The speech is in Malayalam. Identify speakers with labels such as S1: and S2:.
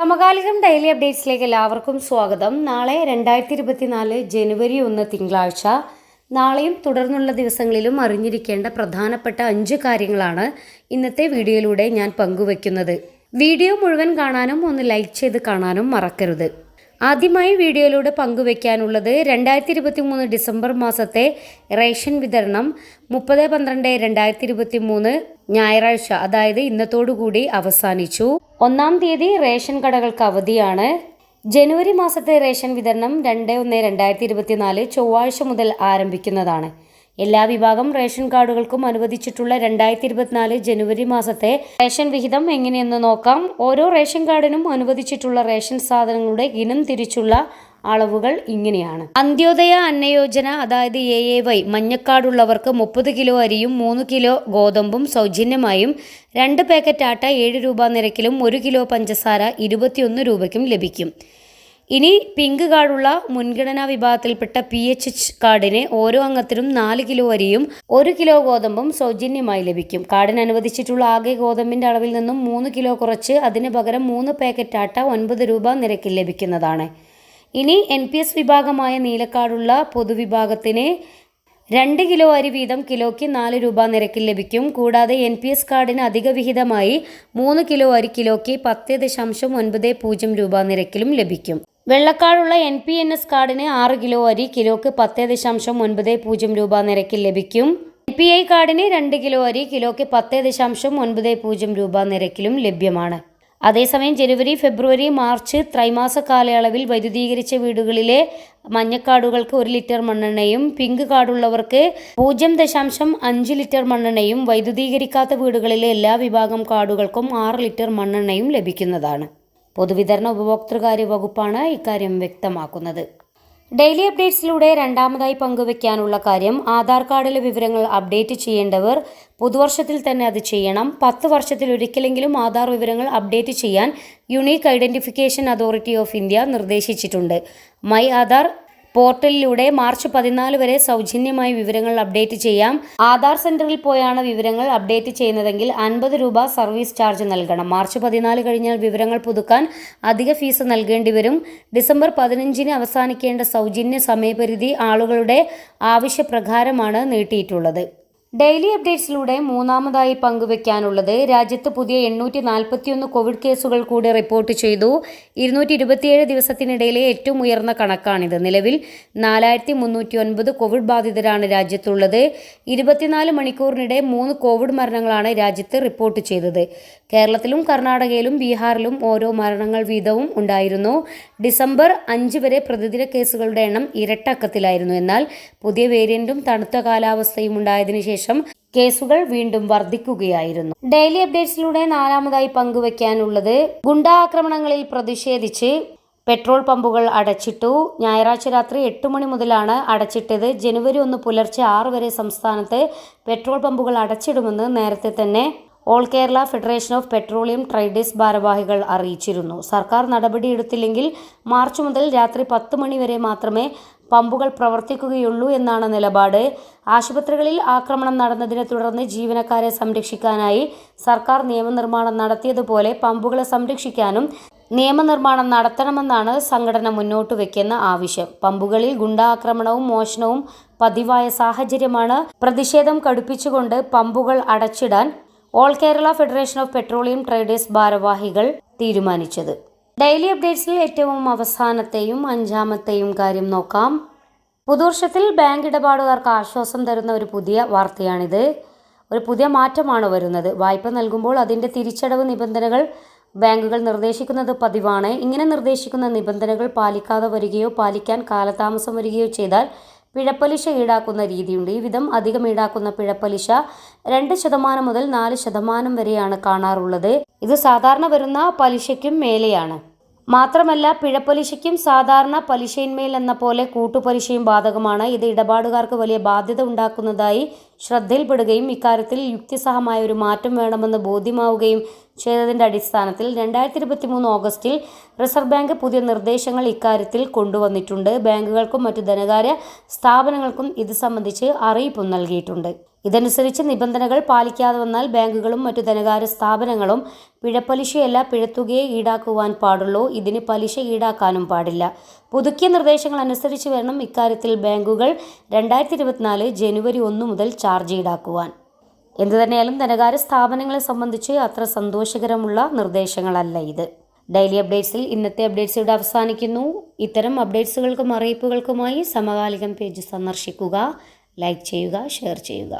S1: സമകാലികം ഡെയിലി അപ്ഡേറ്റ്സിലേക്ക് എല്ലാവർക്കും സ്വാഗതം. നാളെ രണ്ടായിരത്തി ഇരുപത്തിനാല് ജനുവരി ഒന്ന് തിങ്കളാഴ്ച. നാളെയും തുടർന്നുള്ള ദിവസങ്ങളിലും അറിഞ്ഞിരിക്കേണ്ട പ്രധാനപ്പെട്ട അഞ്ച് കാര്യങ്ങളാണ് ഇന്നത്തെ വീഡിയോയിലൂടെ ഞാൻ പങ്കുവയ്ക്കുന്നത്. വീഡിയോ മുഴുവൻ കാണാനും ഒന്ന് ലൈക്ക് ചെയ്ത് കാണാനും മറക്കരുത്. ആദ്യമായി വീഡിയോയിലൂടെ പങ്കുവയ്ക്കാനുള്ളത് രണ്ടായിരത്തി ഇരുപത്തി മൂന്ന് ഡിസംബർ മാസത്തെ റേഷൻ വിതരണം മുപ്പത് പന്ത്രണ്ട് രണ്ടായിരത്തി ഇരുപത്തി മൂന്ന് ഞായറാഴ്ച അതായത് ഇന്നത്തോടുകൂടി അവസാനിച്ചു. ഒന്നാം തീയതി റേഷൻ കടകൾക്ക് അവധിയാണ്. ജനുവരി മാസത്തെ റേഷൻ വിതരണം രണ്ട് ഒന്ന് രണ്ടായിരത്തി ഇരുപത്തിനാല് ചൊവ്വാഴ്ച മുതൽ ആരംഭിക്കുന്നതാണ്. എല്ലാ വിഭാഗം റേഷൻ കാർഡുകൾക്കും അനുവദിച്ചിട്ടുള്ള രണ്ടായിരത്തി ഇരുപത്തിനാല് ജനുവരി മാസത്തെ റേഷൻ വിഹിതം എങ്ങനെയെന്ന് നോക്കാം. ഓരോ റേഷൻ കാർഡിനും അനുവദിച്ചിട്ടുള്ള റേഷൻ സാധനങ്ങളുടെ ഇനം തിരിച്ചുള്ള അളവുകൾ ഇങ്ങനെയാണ്. അന്ത്യോദയ അന്നയോജന അതായത് എ എ വൈ മഞ്ഞക്കാടുള്ളവർക്ക് മുപ്പത് കിലോ അരിയും മൂന്ന് കിലോ ഗോതമ്പും സൗജന്യമായും രണ്ട് പാക്കറ്റ് ആട്ട ഏഴ് രൂപ നിരക്കിലും ഒരു കിലോ പഞ്ചസാര ഇരുപത്തിയൊന്ന് രൂപയ്ക്കും ലഭിക്കും. ഇനി പിങ്ക് കാർഡുള്ള മുൻഗണനാ വിഭാഗത്തിൽപ്പെട്ട പി എച്ച് എച്ച് കാർഡിന് ഓരോ അംഗത്തിനും നാല് കിലോ അരിയും ഒരു കിലോ ഗോതമ്പും സൗജന്യമായി ലഭിക്കും. കാർഡിന് അനുവദിച്ചിട്ടുള്ള ആകെ ഗോതമ്പിന്റെ അളവിൽ നിന്നും മൂന്ന് കിലോ കുറച്ച് അതിന് പകരം മൂന്ന് പാക്കറ്റ് ആട്ട ഒൻപത് രൂപ നിരക്കിൽ ലഭിക്കുന്നതാണ്. ഇനി എൻ പി എസ് വിഭാഗമായ നീലക്കാടുള്ള പൊതുവിഭാഗത്തിന് രണ്ട് കിലോ അരി വീതം കിലോയ്ക്ക് നാല് രൂപ നിരക്കിൽ ലഭിക്കും. കൂടാതെ എൻ പി എസ് കാർഡിന് അധിക വിഹിതമായി മൂന്ന് കിലോ അരി കിലോയ്ക്ക് പത്ത് ദശാംശം ഒൻപത് പൂജ്യം രൂപ നിരക്കിലും ലഭിക്കും. വെള്ളക്കാടുള്ള എൻ പി എൻ എസ് കാർഡിന് ആറ് കിലോ അരി കിലോയ്ക്ക് പത്ത് ദശാംശം ഒൻപത് പൂജ്യം രൂപ നിരക്കിൽ ലഭിക്കും. എൻ പി ഐ കാർഡിന് രണ്ട് കിലോ അരി കിലോയ്ക്ക് പത്ത് ദശാംശം ഒൻപത് പൂജ്യം രൂപ നിരക്കിലും ലഭ്യമാണ്. അതേസമയം ജനുവരി ഫെബ്രുവരി മാർച്ച് ത്രൈമാസ കാലയളവിൽ വൈദ്യുതീകരിച്ച വീടുകളിലെ മഞ്ഞക്കാടുകൾക്ക് ഒരു ലിറ്റർ മണ്ണെണ്ണയും പിങ്ക് കാർഡുള്ളവർക്ക് പൂജ്യം ദശാംശം അഞ്ച് ലിറ്റർ മണ്ണെണ്ണയും വൈദ്യുതീകരിക്കാത്ത വീടുകളിലെ എല്ലാ വിഭാഗം കാർഡുകൾക്കും ആറ് ലിറ്റർ മണ്ണെണ്ണയും ലഭിക്കുന്നതാണ്. പൊതുവിതരണ ഉപഭോക്തൃകാര്യ വകുപ്പാണ് ഇക്കാര്യം വ്യക്തമാക്കുന്നത്. ഡെയിലി അപ്ഡേറ്റ്സിലൂടെ രണ്ടാമതായി പങ്കുവയ്ക്കാനുള്ള കാര്യം ആധാർ കാർഡിലെ വിവരങ്ങൾ അപ്ഡേറ്റ് ചെയ്യേണ്ടവർ പുതുവർഷത്തിൽ തന്നെ അത് ചെയ്യണം. പത്ത് വർഷത്തിൽ ഒരിക്കലെങ്കിലും ആധാർ വിവരങ്ങൾ അപ്ഡേറ്റ് ചെയ്യാൻ unique identification authority of India നിർദ്ദേശിച്ചിട്ടുണ്ട്. മൈ ആധാർ പോർട്ടലിലൂടെ മാർച്ച് പതിനാല് വരെ സൗജന്യമായി വിവരങ്ങൾ അപ്ഡേറ്റ് ചെയ്യാം. ആധാർ സെന്ററിൽ പോയാണ് വിവരങ്ങൾ അപ്ഡേറ്റ് ചെയ്യുന്നതെങ്കിൽ അൻപത് രൂപ സർവീസ് ചാർജ് നൽകണം. മാർച്ച് പതിനാല് കഴിഞ്ഞാൽ വിവരങ്ങൾ പുതുക്കാൻ അധിക ഫീസ് നൽകേണ്ടി വരും. ഡിസംബർ പതിനഞ്ചിന് അവസാനിക്കേണ്ട സൗജന്യ സമയപരിധി ആളുകളുടെ ആവശ്യപ്രകാരമാണ് നീട്ടിയിട്ടുള്ളത്. ഡെയിലി അപ്ഡേറ്റ്സിലൂടെ മൂന്നാമതായി പങ്കുവെക്കാനുള്ളത് രാജ്യത്ത് പുതിയ എണ്ണൂറ്റി നാൽപ്പത്തിയൊന്ന് കോവിഡ് കേസുകൾ കൂടി റിപ്പോർട്ട് ചെയ്തു. ഇരുന്നൂറ്റി ഇരുപത്തിയേഴ് ദിവസത്തിനിടയിലെ ഏറ്റവും ഉയർന്ന കണക്കാണിത്. നിലവിൽ നാലായിരത്തി മുന്നൂറ്റി ഒൻപത് കോവിഡ് ബാധിതരാണ് രാജ്യത്തുള്ളത്. ഇരുപത്തിനാല് മണിക്കൂറിനിടെ മൂന്ന് കോവിഡ് മരണങ്ങളാണ് രാജ്യത്ത് റിപ്പോർട്ട് ചെയ്തത്. കേരളത്തിലും കർണാടകയിലും ബീഹാറിലും ഓരോ മരണങ്ങൾ വീതവും ഉണ്ടായിരുന്നു. ഡിസംബർ അഞ്ച് വരെ പ്രതിദിന കേസുകളുടെ എണ്ണം ഇരട്ടക്കത്തിലായിരുന്നു. എന്നാൽ പുതിയ വേരിയന്റും തണുത്ത കാലാവസ്ഥയും ഉണ്ടായതിനു ശേഷം കേസുകൾ വീണ്ടും വർദ്ധിക്കുകയായിരുന്നു ഡെയിലി അപ്ഡേറ്റ്സിലൂടെ നാലാമതായി പങ്കുവെക്കാനുള്ളത് ഗുണ്ടാ ആക്രമണങ്ങളിൽ പ്രതിഷേധിച്ച് പെട്രോൾ പമ്പുകൾ അടച്ചിട്ടു. ഞായറാഴ്ച രാത്രി എട്ട് മണി മുതലാണ് അടച്ചിട്ടത്. ജനുവരി ഒന്ന് പുലർച്ചെ ആറ് വരെ സംസ്ഥാനത്ത് പെട്രോൾ പമ്പുകൾ അടച്ചിടുമെന്ന് നേരത്തെ തന്നെ all Kerala federation of petroleum traders ഭാരവാഹികൾ അറിയിച്ചിരുന്നു. സർക്കാർ നടപടിയെടുത്തില്ലെങ്കിൽ മാർച്ച് മുതൽ രാത്രി പത്ത് മണി വരെ മാത്രമേ പമ്പുകൾ പ്രവർത്തിക്കുകയുള്ളൂ എന്നാണ് നിലപാട്. ആശുപത്രികളിൽ ആക്രമണം നടന്നതിനെ തുടർന്ന് ജീവനക്കാരെ സംരക്ഷിക്കാനായി സർക്കാർ നിയമനിർമ്മാണം നടത്തിയതുപോലെ പമ്പുകളെ സംരക്ഷിക്കാനും നിയമനിർമ്മാണം നടത്തണമെന്നാണ് സംഘടന മുന്നോട്ട് വയ്ക്കുന്ന ആവശ്യം. പമ്പുകളിൽ ഗുണ്ടാക്രമണവും മോഷണവും പതിവായ സാഹചര്യമാണ് പ്രതിഷേധം കടുപ്പിച്ചുകൊണ്ട് പമ്പുകൾ അടച്ചിടാൻ all Kerala federation of petroleum traders ഭാരവാഹികൾ തീരുമാനിച്ചത്. ഡെയിലി അപ്ഡേറ്റ്സിൽ ഏറ്റവും അവസാനത്തെയും അഞ്ചാമത്തെയും കാര്യം നോക്കാം. പുതുവർഷത്തിൽ ബാങ്ക് ഇടപാടുകാർക്ക് ആശ്വാസം തരുന്ന ഒരു പുതിയ വാർത്തയാണിത്. ഒരു പുതിയ മാറ്റമാണ് വരുന്നത്. വായ്പ നൽകുമ്പോൾ അതിന്റെ തിരിച്ചടവ് നിബന്ധനകൾ ബാങ്കുകൾ നിർദ്ദേശിക്കുന്നത് പതിവാണ്. ഇങ്ങനെ നിർദ്ദേശിക്കുന്ന നിബന്ധനകൾ പാലിക്കാതെ വരികയോ പാലിക്കാൻ കാലതാമസം വരികയോ ചെയ്താൽ പിഴപ്പലിശ ഈടാക്കുന്ന രീതിയുണ്ട്. ഈ വിധം അധികം ഈടാക്കുന്ന പിഴപ്പലിശ രണ്ട് ശതമാനം മുതൽ നാല് ശതമാനം വരെയാണ് കാണാറുള്ളത്. ഇത് സാധാരണ വരുന്ന പലിശയ്ക്കും മേലെയാണ്. മാത്രമല്ല പിഴപ്പലിശയ്ക്കും സാധാരണ പലിശയിന്മേൽ എന്ന പോലെ കൂട്ടുപലിശയും ബാധകമാണ്. ഇത് ഇടപാടുകാർക്ക് വലിയ ബാധ്യത ഉണ്ടാക്കുന്നതായി ശ്രദ്ധയിൽപ്പെടുകയും ഇക്കാര്യത്തിൽ യുക്തിസഹമായ ഒരു മാറ്റം വേണമെന്ന് ബോധ്യമാവുകയും ചെയ്തതിന്റെ അടിസ്ഥാനത്തിൽ രണ്ടായിരത്തി ഇരുപത്തി മൂന്ന് ഓഗസ്റ്റിൽ റിസർവ് ബാങ്ക് പുതിയ നിർദ്ദേശങ്ങൾ ഇക്കാര്യത്തിൽ കൊണ്ടുവന്നിട്ടുണ്ട്. ബാങ്കുകൾക്കും മറ്റു ധനകാര്യ സ്ഥാപനങ്ങൾക്കും ഇത് സംബന്ധിച്ച് അറിയിപ്പും നൽകിയിട്ടുണ്ട്. ഇതനുസരിച്ച് നിബന്ധനകൾ പാലിക്കാതെ വന്നാൽ ബാങ്കുകളും മറ്റു ധനകാര്യ സ്ഥാപനങ്ങളും പിഴപ്പലിശയല്ല പിഴത്തുകയെ ഈടാക്കുവാൻ പാടുള്ളൂ. ഇതിന് പലിശ ഈടാക്കാനും പാടില്ല. പുതുക്കിയ നിർദ്ദേശങ്ങൾ അനുസരിച്ച് വേണം ഇക്കാര്യത്തിൽ ബാങ്കുകൾ രണ്ടായിരത്തി ഇരുപത്തിനാല് ജനുവരി ഒന്ന് മുതൽ ചാർജ് ഈടാക്കുവാൻ. എന്തു തന്നെയാലും ധനകാര്യ സ്ഥാപനങ്ങളെ സംബന്ധിച്ച് അത്ര സന്തോഷകരമുള്ള നിർദ്ദേശങ്ങളല്ല ഇത്. ഡെയിലി അപ്ഡേറ്റ്സിൽ ഇന്നത്തെ അപ്ഡേറ്റ്സ് ഇവിടെ അവസാനിക്കുന്നു. ഇത്തരം അപ്ഡേറ്റ്സുകൾക്കും അറിയിപ്പുകൾക്കുമായി സമകാലികം പേജ് സന്ദർശിക്കുക. ലൈക്ക് ചെയ്യുക ഷെയർ ചെയ്യുക.